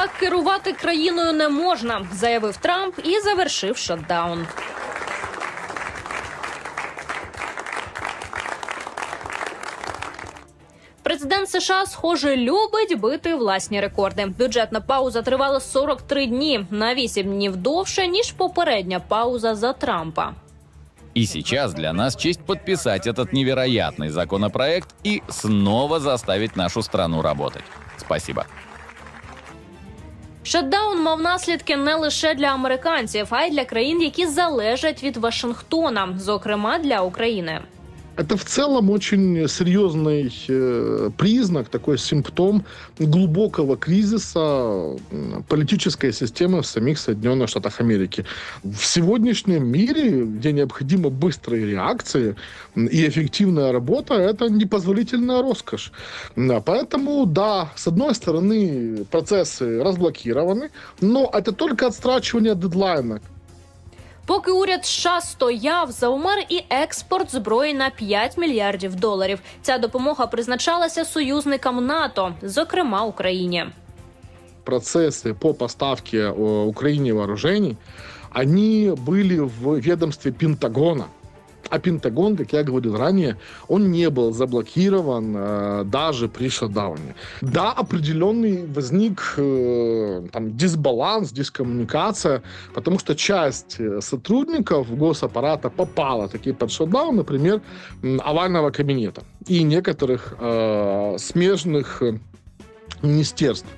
Так керувати країною не можна, заявив Трамп і завершив шатдаун. Президент США, схоже, любить бити власні рекорди. Бюджетна пауза тривала 43 дні на 8 днів довше ніж попередня пауза за Трампа. И сейчас для нас честь подписать этот невероятный законопроект и снова заставить нашу страну работать. Спасибо. Шатдаун мав наслідки не лише для американців, а й для країн, які залежать від Вашингтона, зокрема для України. Это в целом очень серьезный э, признак, такой симптом глубокого кризиса политической системы в самих Соединенных Штатах Америки. В сегодняшнем мире, где необходимы быстрые реакции и эффективная работа, это непозволительная роскошь. М, Поэтому, да, с одной стороны, процессы разблокированы, но это только отстрачивание дедлайна. Поки уряд США стояв, заумер і експорт зброї на 5 мільярдів доларів. Ця допомога призначалася союзникам НАТО, зокрема Україні. процессы по поставке э, Украине вооружений, они были в ведомстве Пентагона. А Пентагон, как я говорил ранее, он не был заблокирован э, даже при шатдауне. Да, определенный возник э, там, дисбаланс, дискоммуникация, потому что часть э, сотрудников госаппарата попала таки под шатдаун, например, овального кабинета и некоторых э, смежных э, министерств.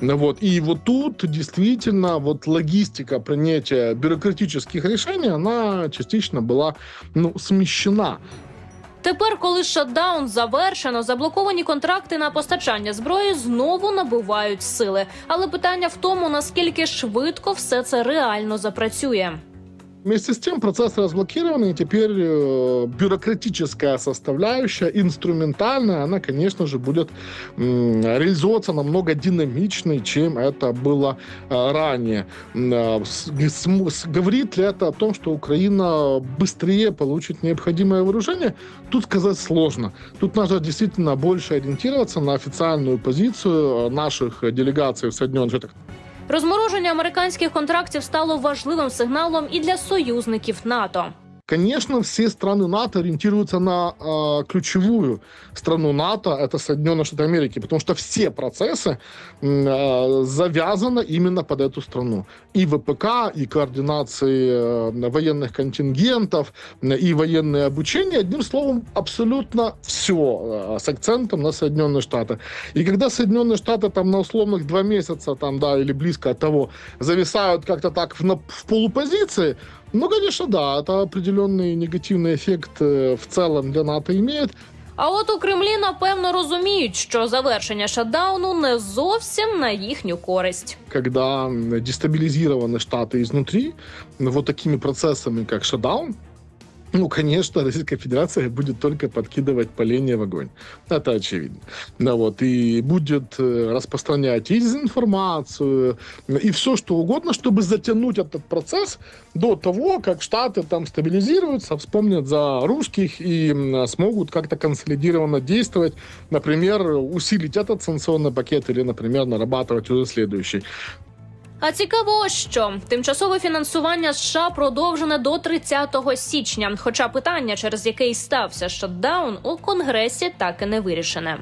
Вот. И вот тут действительно вот логистика принятия бюрократических решений, она частично была ну, смещена. Тепер, коли шатдаун завершено, заблоковані контракти на постачання зброї знову набувають сили. Але питання в тому, наскільки швидко все це реально запрацює. Вместе с тем процесс разблокирован, и теперь э, бюрократическая составляющая, инструментальная, она, конечно же, будет реализовываться намного динамичнее, чем это было э, ранее. Э, Говорит ли это о том, что Украина быстрее получит необходимое вооружение? Тут сказать сложно. Тут нужно действительно больше ориентироваться на официальную позицию наших делегаций в Соединенных Штатах Розмороження американських контрактів стало важливим сигналом і для союзників НАТО. Конечно, все страны НАТО ориентируются на э, ключевую страну НАТО, это Соединенные Штаты Америки, потому что все процессы э, завязаны именно под эту страну. И ВПК, и координации э, военных контингентов, м, и военное обучение, одним словом, абсолютно все э, с акцентом на Соединенные Штаты. И когда Соединенные Штаты там на условных два месяца, там, да, или близко от того, зависают как-то так в, на- в полупозиции, ну, конечно, да, это определенный негативный эффект э, в целом для НАТО имеет. А от у Кремлі напевно розуміють, що завершення шатдауну не зовсім на їхню користь. Когда м, дестабилизированы Штаты изнутри, вот такими процессами, как шатдаун, ну, конечно, Российская Федерация будет только подкидывать поленья в огонь. Это очевидно. Да, вот, и будет э, распространять и дезинформацию, и все, что угодно, чтобы затянуть этот процесс до того, как Штаты там стабилизируются, вспомнят за русских и смогут как-то консолидированно действовать, например, усилить этот санкционный пакет или, например, нарабатывать уже следующий. А цікаво, що тимчасове фінансування США продовжене до 30 січня. Хоча питання, через яке й стався шатдаун, у конгресі так і не вирішене.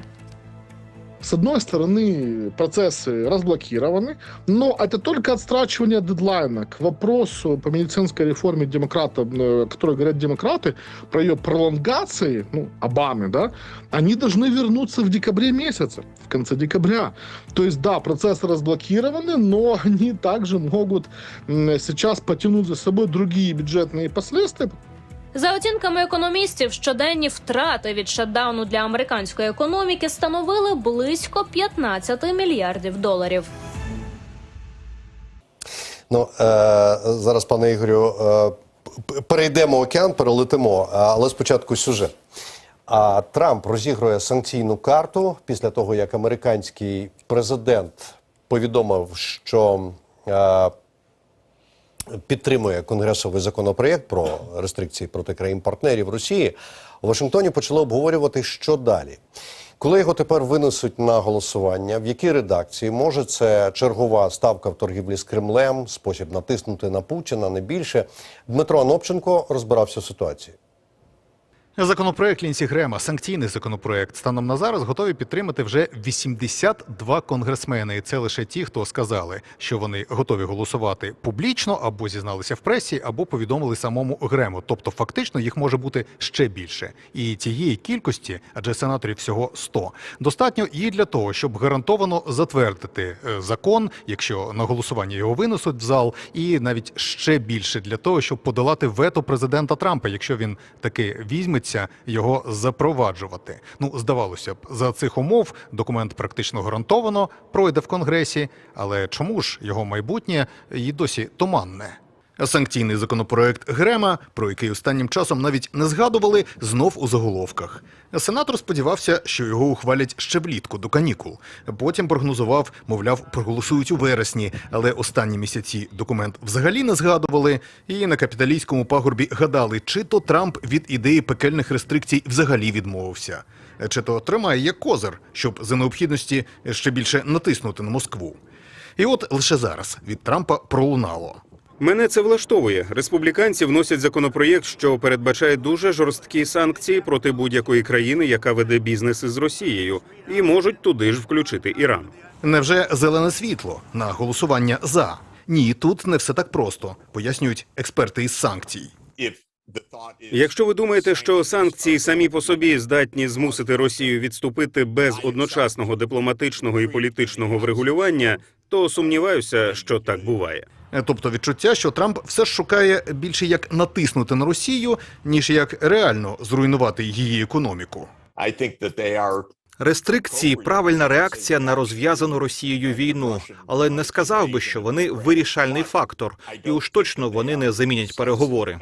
С одной стороны, процессы разблокированы, но это только отстрачивание дедлайна. К вопросу по медицинской реформе демократов, э, которые говорят демократы, про ее пролонгации, ну, Обамы, да, они должны вернуться в декабре месяце, в конце декабря. То есть, да, процессы разблокированы, но они также могут сейчас потянуть за собой другие бюджетные последствия, За оцінками економістів, щоденні втрати від шатдауну для американської економіки становили близько 15 мільярдів доларів. Ну е, зараз, пане Ігорю, е, перейдемо океан, перелетимо, але спочатку сюжет. А Трамп розігрує санкційну карту після того, як американський президент повідомив, що е, підтримує конгресовий законопроєкт про рестрикції проти країн-партнерів Росії. У Вашингтоні почали обговорювати, що далі. Коли його тепер винесуть на голосування, в якій редакції може це чергова ставка в торгівлі з Кремлем, спосіб натиснути на Путіна, не більше. Дмитро Анопченко розбирався в ситуації. Законопроект Лінсі Грема, санкційний законопроект, станом на зараз готові підтримати вже 82 конгресмени. І це лише ті, хто сказали, що вони готові голосувати публічно або зізналися в пресі, або повідомили самому Грему. Тобто, фактично їх може бути ще більше. І цієї кількості, адже сенаторів всього 100, достатньо і для того, щоб гарантовано затвердити е, закон, якщо на голосування його винесуть в зал, і навіть ще більше для того, щоб подолати вето президента Трампа, якщо він таки візьметься його запроваджувати. Ну, здавалося б, за цих умов документ практично гарантовано пройде в Конгресі, але чому ж його майбутнє і досі туманне? Санкційний законопроект Грема, про який останнім часом навіть не згадували, знов у заголовках. Сенатор сподівався, що його ухвалять ще влітку до канікул. Потім прогнозував, мовляв, проголосують у вересні, але останні місяці документ взагалі не згадували. І на капіталійському пагорбі гадали, чи то Трамп від ідеї пекельних рестрикцій взагалі відмовився, чи то тримає як козир, щоб за необхідності ще більше натиснути на Москву. І от лише зараз від Трампа пролунало. Мене це влаштовує. Республіканці вносять законопроєкт, що передбачає дуже жорсткі санкції проти будь-якої країни, яка веде бізнес із Росією, і можуть туди ж включити Іран. Невже зелене світло на голосування за? Ні, тут не все так просто, пояснюють експерти із санкцій. Якщо ви думаєте, що санкції самі по собі здатні змусити Росію відступити без одночасного дипломатичного і політичного врегулювання, то сумніваюся, що так буває. Е, Тобто відчуття, що Трамп все ж шукає більше як натиснути на Росію, ніж як реально зруйнувати її економіку. Рестрикції правильна реакція на розв'язану Росією війну, але не сказав би, що вони вирішальний фактор, і уж точно вони не замінять переговори.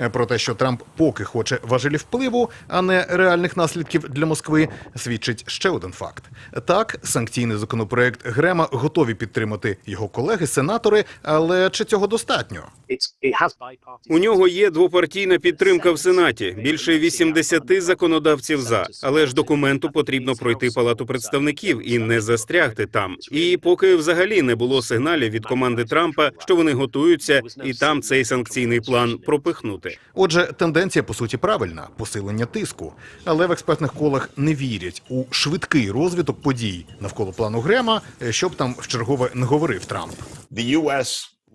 Е, Про те, що Трамп поки хоче важелі впливу, а не реальних наслідків для Москви, свідчить ще один факт. Так, санкційний законопроект Грема готові підтримати його колеги-сенатори, але чи цього достатньо? У нього є двопартійна підтримка в Сенаті, більше 80 законодавців за, але ж документу потрібно пройти палату представників і не застрягти там. І поки взагалі не було сигналів від команди Трампа, що вони готуються, і там цей санкційний план пропихнути. Отже, тенденція по суті правильна посилення тиску. Але в експертних колах не вірять у швидкий розвиток подій навколо плану Грема, е, щоб там вчергове не говорив Трамп.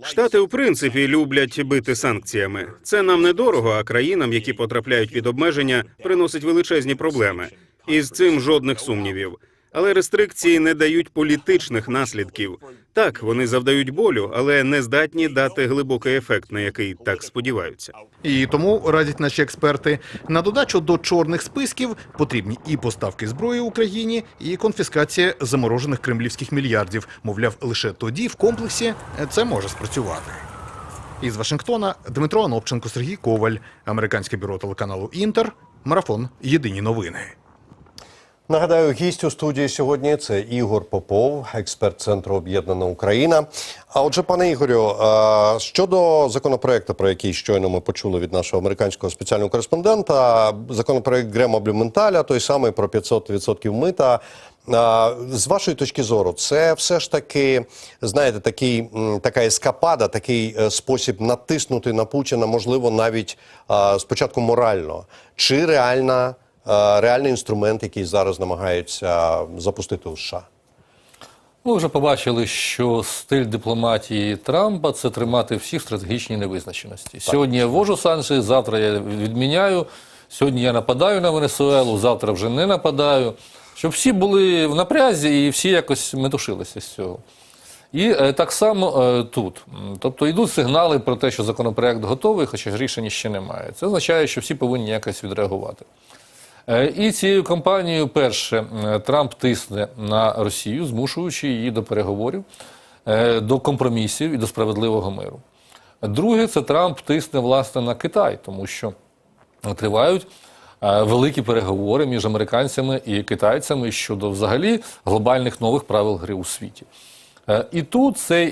Штати, в принципі, люблять бити санкціями. Це нам недорого, а країнам, які потрапляють під обмеження, приносить величезні проблеми. І з цим жодних сумнівів. Але рестрикції не дають політичних наслідків. Так, вони завдають болю, але не здатні дати глибокий ефект, на який так сподіваються. І тому радять наші експерти на додачу до чорних списків потрібні і поставки зброї Україні, і конфіскація заморожених кремлівських мільярдів. Мовляв, лише тоді в комплексі це може спрацювати. Із Вашингтона Дмитро Анопченко, Сергій Коваль, американське бюро телеканалу Інтер, марафон Єдині новини. Нагадаю, гість у студії сьогодні це Ігор Попов, експерт Центру Об'єднана Україна. А отже, пане Ігорю, щодо законопроекту, про який щойно ми почули від нашого американського спеціального кореспондента, законопроект Грема Блюменталя, той самий про 500% мита. З вашої точки зору, це все ж таки, знаєте, такий, така ескапада, такий е, спосіб натиснути на Путіна, можливо, навіть спочатку морально, чи реальна реальний інструмент, який зараз намагаються запустити у США. Ми вже побачили, що стиль дипломатії Трампа це тримати всіх в стратегічній невизначеності. Сьогодні я ввожу санкції, завтра я відміняю. Сьогодні я нападаю на Венесуелу, завтра вже не нападаю. Щоб всі були в напрязі і всі якось метушилися з цього. І е, так само е, тут. Тобто йдуть сигнали про те, що законопроект готовий, хоча рішення ще немає. Це означає, що всі повинні якось відреагувати. Е, І цією кампанією, перше, е, Трамп тисне на Росію, змушуючи її до переговорів, е, до компромісів і до справедливого миру. Друге, це Трамп тисне власне на Китай, тому що тривають великі переговори між американцями і китайцями щодо взагалі глобальних нових правил гри у світі. І тут цей,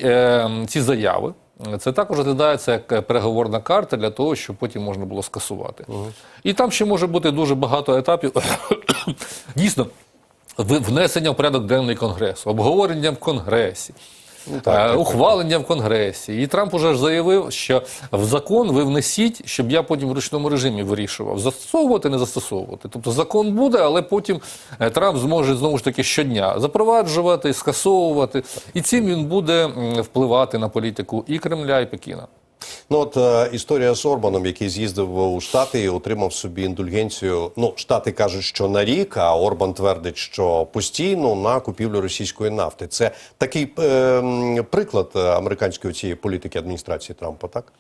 ці заяви. Це також розглядається як е, переговорна карта для того, щоб потім можна було скасувати. І там ще може бути дуже багато етапів. Дійсно, внесення в порядок денний Конгресу, обговорення в Конгресі. Ну, так, Е, так, ухвалення в Конгресі. І Трамп уже ж заявив, що в закон ви внесіть, щоб я потім в ручному режимі вирішував, застосовувати, не застосовувати. Тобто закон буде, але потім е, Трамп зможе знову ж таки щодня запроваджувати, скасовувати. І цим він буде впливати на політику і Кремля, і Пекіна. Ну от е, історія з Орбаном, який з'їздив у Штати і отримав собі індульгенцію. Ну, Штати кажуть, що на рік, а Орбан твердить, що постійно на купівлю російської нафти. Це такий е, приклад американської цієї політики адміністрації Трампа, так?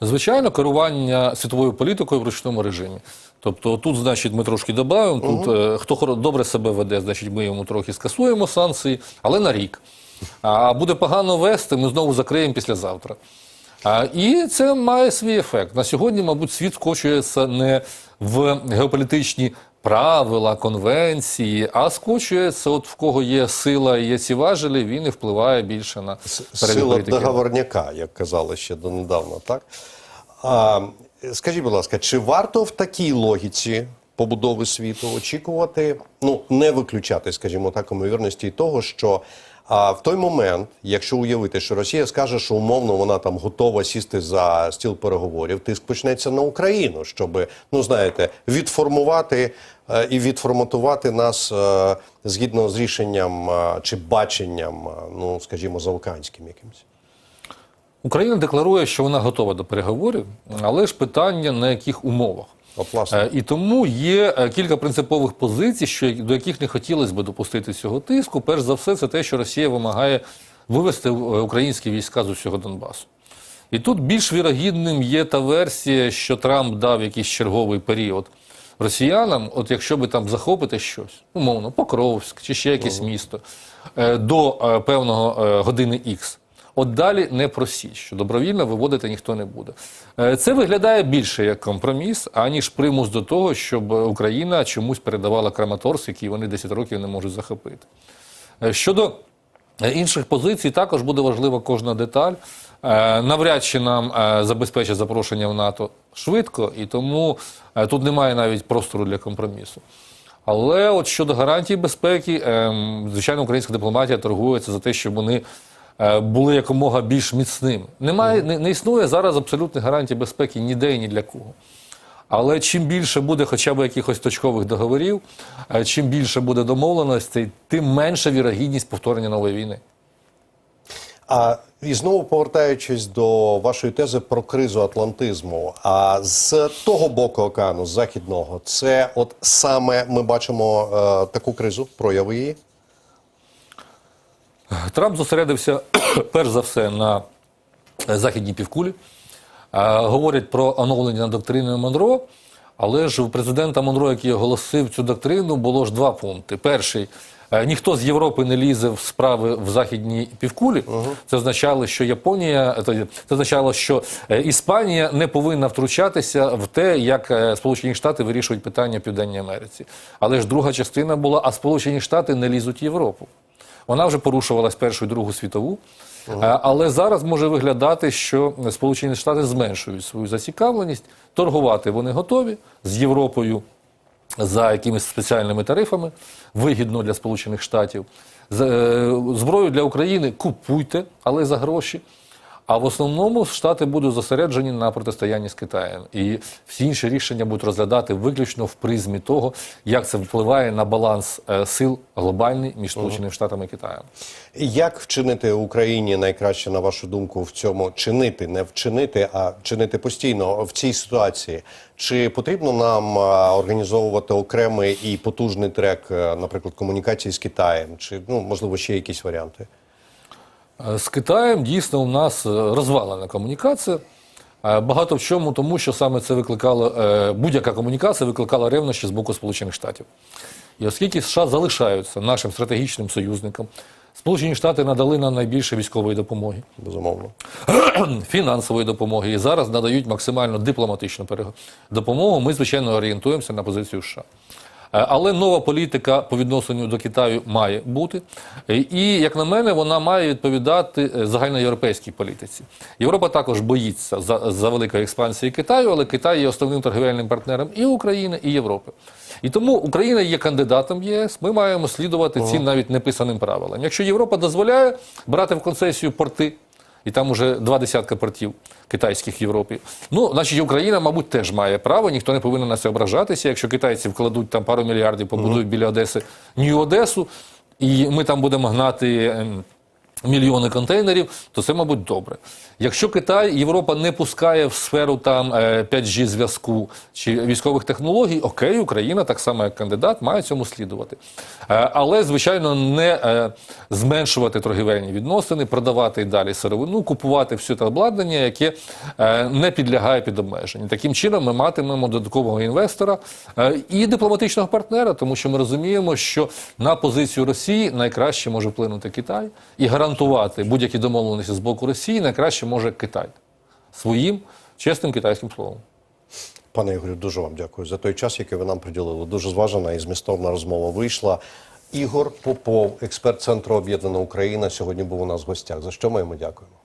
Звичайно, керування світовою політикою в ручному режимі. Тобто тут, значить, ми трошки додаємо. Тут е, хто добре себе веде, значить, ми йому трохи скасуємо санкції, але на рік. А буде погано вести, ми знову закриємо післязавтра. А, і це має свій ефект. На сьогодні, мабуть, світ скочується не в геополітичні правила, конвенції, а скочується, от в кого є сила і є ці важелі, він і впливає більше на Сила договорняка, як казали ще донедавна, так? А, скажіть, будь ласка, чи варто в такій логіці побудови світу очікувати, ну, не виключати, скажімо так, ймовірності того, що а, в той момент, якщо уявити, що Росія скаже, що умовно вона там готова сісти за стіл переговорів, тиск почнеться на Україну, щоб, ну знаєте, відформувати е, і відформатувати нас е, згідно з рішенням е, чи баченням, ну скажімо, заокеанським якимось. Україна декларує, що вона готова до переговорів, але ж питання на яких умовах. От, власне. І тому є е, кілька принципових позицій, що до яких не хотілося б допустити цього тиску. Перш за все, це те, що Росія вимагає вивести е, українські війська з усього Донбасу. І тут більш вірогідним є та версія, що Трамп дав якийсь черговий період росіянам, от якщо би там захопити щось, умовно, Покровськ чи ще якесь місто, е, до певного години Х. От далі не просіть, що добровільно виводити ніхто не буде. Е, Це виглядає більше як компроміс, аніж примус до того, щоб Україна чомусь передавала Краматорськ, який вони 10 років не можуть захопити. Е, Щодо е, інших позицій, також буде важлива кожна деталь. Навряд чи нам забезпечать запрошення в НАТО швидко, і тому тут немає навіть простору для компромісу. Але от щодо гарантій безпеки, ем, звичайно, українська дипломатія торгується за те, щоб вони були якомога більш міцними. Немає, не, не існує зараз абсолютних гарантій безпеки ніде і ні для кого. Але чим більше буде хоча б якихось точкових договорів, е, чим більше буде домовленостей, тим менша вірогідність повторення нової війни. А і знову повертаючись до вашої тези про кризу атлантизму. А з того боку океану, з західного, це от саме ми бачимо е, таку кризу, прояви її. Трамп зосередився перш за все на західній півкулі. Говорять про оновлення доктрини Монро, але ж у президента Монро, який оголосив цю доктрину, було ж два пункти. Перший е, ніхто з Європи не лізе в справи в західній півкулі. Це означало, що Японія, е, це означало, що е, Іспанія не повинна втручатися в те, як Сполучені Штати вирішують питання в Південній Америці. Але ж друга частина була: а Сполучені Штати не лізуть в Європу. Вона вже порушувалась Першу і Другу світову. Е, Але зараз може виглядати, що Сполучені Штати зменшують свою зацікавленість. Торгувати вони готові з Європою за якимись спеціальними тарифами, вигідно для Сполучених Штатів. Е, Зброю для України купуйте, але за гроші. А в основному Штати будуть зосереджені на протистоянні з Китаєм. І всі інші рішення будуть розглядати виключно в призмі того, як це впливає на баланс е, сил глобальний між Сполученими Штатами і Китаєм. Як вчинити Україні найкраще, на вашу думку, в цьому чинити, не вчинити, а чинити постійно в цій ситуації? Чи потрібно нам організовувати окремий і потужний трек, е, наприклад, комунікації з Китаєм, чи ну можливо ще якісь варіанти? Е, З Китаєм дійсно у нас е, розвалена комунікація. Е, Багато в чому тому, що саме це викликало, будь-яка комунікація викликала ревнощі з боку Сполучених Штатів. І оскільки США залишаються нашим стратегічним союзником, Сполучені Штати надали нам найбільше військової допомоги, Безумовно. фінансової допомоги і зараз надають максимально дипломатичну допомогу. Ми, звичайно, орієнтуємося на позицію США. Е, Але нова політика по відношенню до Китаю має бути. Е, І, як на мене, вона має відповідати е, загальноєвропейській політиці. Європа також боїться за, за великої експансії Китаю, але Китай є основним торгівельним партнером і України, і Європи. І тому Україна є кандидатом в ЄС. Ми маємо слідувати цим навіть неписаним правилам. Якщо Європа дозволяє брати в концесію порти, і там уже два десятка портів китайських в Європі. Ну, значить, Україна, мабуть, теж має право, ніхто не повинен на це ображатися. Якщо китайці вкладуть там пару мільярдів, побудують біля Одеси Нью-Одесу, і ми там будемо гнати. Мільйони контейнерів, то це, мабуть, добре. Якщо Китай, Європа не пускає в сферу там е, 5G зв'язку чи військових технологій, окей, Україна, так само як кандидат, має цьому слідувати. Е, Але, звичайно, не е, зменшувати торгівельні відносини, продавати і далі сировину, купувати все те обладнання, яке е, не підлягає під обмеження. Таким чином, ми матимемо додаткового інвестора е, і дипломатичного партнера, тому що ми розуміємо, що на позицію Росії найкраще може вплинути Китай і гарантувати будь-які домовленості з боку Росії найкраще може Китай своїм чесним китайським словом. Пане Ігорю, дуже вам дякую за той час, який ви нам приділили. Дуже зважена і змістовна розмова вийшла. Ігор Попов, експерт Центру Об'єднана Україна, сьогодні був у нас в гостях. За що ми йому дякуємо?